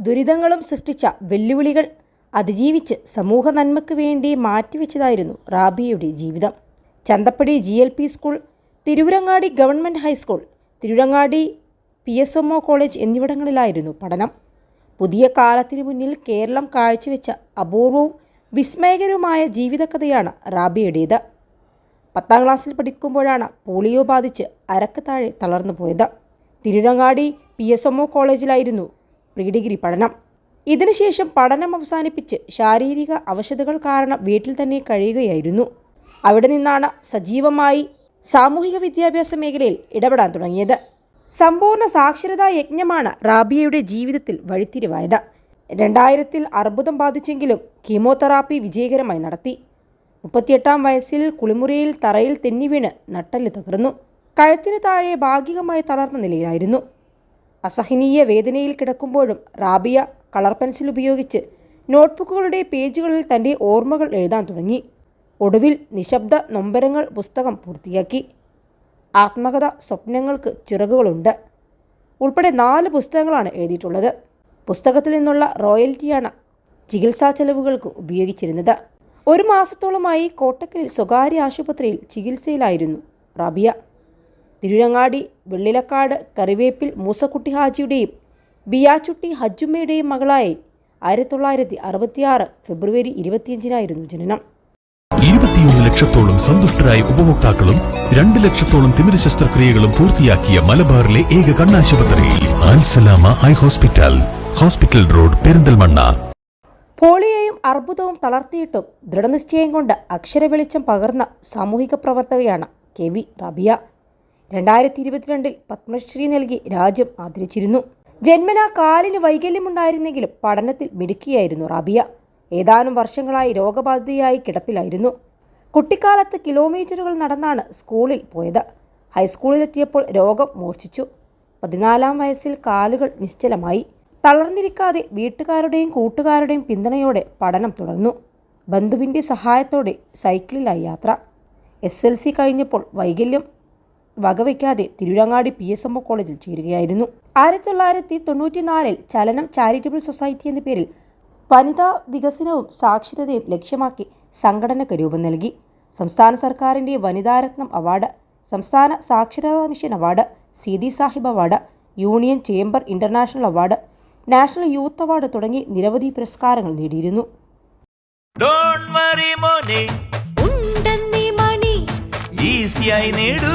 ദുരിതങ്ങളും സൃഷ്ടിച്ച വെല്ലുവിളികൾ അതിജീവിച്ച് സമൂഹ നന്മയ്ക്ക് വേണ്ടി മാറ്റിവെച്ചതായിരുന്നു റാബിയയുടെ ജീവിതം. Chanthappadi G L P school Tirurangadi government high school Tirurangadi P S M O college എന്നിവിടങ്ങളിലായിരുന്നു പഠനം. പുതിയ കാലത്തിനു മുന്നിൽ കേരളം കാഴ്ചവെച്ച അപൂർവവും വിസ്മയകരവുമായ ജീവിതകഥയാണ് റാബിയുടേത്. പത്താം ക്ലാസ്സിൽ പഠിക്കുമ്പോഴാണ് പോളിയോ ബാധിച്ച് അരക്ക് താഴെ തളർന്നു പോയത് Tirurangadi P S M O കോളേജിലായിരുന്നു pre degree പഠനം ഇതിനുശേഷം പഠനം അവസാനിപ്പിച്ച് ശാരീരിക അവശതകൾ കാരണം വീട്ടിൽ തന്നെ കഴിയുകയായിരുന്നു. അവിടെ നിന്നാണ് സജീവമായി സാമൂഹിക വിദ്യാഭ്യാസ മേഖലയിൽ ഇടപെടാൻ തുടങ്ങിയത്. സമ്പൂർണ സാക്ഷരതാ യജ്ഞമാണ് റാബിയയുടെ ജീവിതത്തിൽ വഴിത്തിരിവായത്. രണ്ടായിരത്തിൽ അർബുദം ബാധിച്ചെങ്കിലും കീമോതെറാപ്പി വിജയകരമായി നടത്തി. മുപ്പത്തിയെട്ടാം വയസ്സിൽ കുളിമുറിയിൽ തറയിൽ തെന്നി വീണ് നട്ടൽ തകർന്നു. കഴുത്തിന് താഴെ ഭാഗികമായി തളർന്ന നിലയിലായിരുന്നു. അസഹനീയ വേദനയിൽ കിടക്കുമ്പോഴും റാബിയ കളർ പെൻസിൽ ഉപയോഗിച്ച് നോട്ട്ബുക്കുകളുടെ പേജുകളിൽ തന്റെ ഓർമ്മകൾ എഴുതാൻ തുടങ്ങി. ഒടുവിൽ നിശബ്ദ നൊമ്പരങ്ങൾ പുസ്തകം പൂർത്തിയാക്കി. ആത്മകഥ സ്വപ്നങ്ങൾക്ക് ചിറകുകളുണ്ട്. ഉൾപ്പെടെ നാല് പുസ്തകങ്ങളാണ് എഴുതിയിട്ടുള്ളത്. പുസ്തകത്തിൽ നിന്നുള്ള റോയൽറ്റിയാണ് ചികിത്സാ ചെലവുകൾക്ക് ഉപയോഗിച്ചിരുന്നത്. ഒരു മാസത്തോളമായി കോട്ടക്കലിൽ സ്വകാര്യ ആശുപത്രിയിൽ ചികിത്സയിലായിരുന്നു റാബിയ. തിരുരങ്ങാടി വെള്ളിലക്കാട് കറിവേപ്പിൽ മൂസക്കുട്ടി ഹാജിയുടെയും ബിയാച്ചുട്ടി ഹജ്ജുമ്മയുടെയും മകളായി ആയിരത്തി തൊള്ളായിരത്തി അറുപത്തിയാറ് ഫെബ്രുവരി ഇരുപത്തിയഞ്ചിനായിരുന്നു ജനനം. ഇരുപത്തിയൊന്ന് ലക്ഷത്തോളം സന്തുഷ്ടരായ ഉപഭോക്താക്കളും രണ്ട് ലക്ഷത്തോളം തിമിര ശസ്ത്രക്രിയകളും പൂർത്തിയാക്കിയ മലബാറിലെ ഏക കണ്ണാശുപത്രി Alsalama eye hospital hospital road Perinthalmanna. പോളിയോയും അർബുദവും തളർത്തിയിട്ടും ദൃഢനിശ്ചയം കൊണ്ട് അക്ഷരവെളിച്ചം പകർന്ന സാമൂഹിക പ്രവർത്തകയാണ് കെ വി റബിയ. രണ്ടായിരത്തി ഇരുപത്തിരണ്ടിൽ പത്മശ്രീ നൽകി രാജ്യം ആദരിച്ചിരുന്നു. ജന്മന കാലിന് വൈകല്യമുണ്ടായിരുന്നെങ്കിലും പഠനത്തിൽ മിടുക്കിയായിരുന്നു റാബിയ. ഏതാനും വർഷങ്ങളായി രോഗബാധിതയായി കിടപ്പിലായിരുന്നു. കുട്ടിക്കാലത്ത് കിലോമീറ്ററുകൾ നടന്നാണ് സ്കൂളിൽ പോയത്. ഹൈസ്കൂളിലെത്തിയപ്പോൾ രോഗം മൂർച്ഛിച്ചു. പതിനാലാം വയസ്സിൽ കാലുകൾ നിശ്ചലമായി. തളർന്നിരിക്കാതെ വീട്ടുകാരുടെയും കൂട്ടുകാരുടെയും പിന്തുണയോടെ പഠനം തുടർന്നു. ബന്ധുവിന്റെ സഹായത്തോടെ സൈക്കിളിലായി യാത്ര. എസ് എൽ സി കഴിഞ്ഞപ്പോൾ വൈകല്യം വകവയ്ക്കാതെ Tirurangadi P S M O കോളേജിൽ ചേരുകയായിരുന്നു. ആയിരത്തി തൊള്ളായിരത്തി തൊണ്ണൂറ്റിനാലിൽ ചലനം ചാരിറ്റബിൾ സൊസൈറ്റി എന്ന പേരിൽ വനിതാ വികസനവും സാക്ഷരതയും ലക്ഷ്യമാക്കി സംഘടനയ്ക്ക് രൂപം നൽകി. സംസ്ഥാന സർക്കാരിന്റെ വനിതാരത്നം അവാർഡ് സംസ്ഥാന സാക്ഷരതാ mission award Seethi Sahib award union chamber international award national youth award തുടങ്ങി നിരവധി പുരസ്കാരങ്ങൾ നേടിയിരുന്നു. ഡോൺ വറി മോനെ. ഉണ്ടെന്നീ മണി. ഈസിയായി നേടൂ.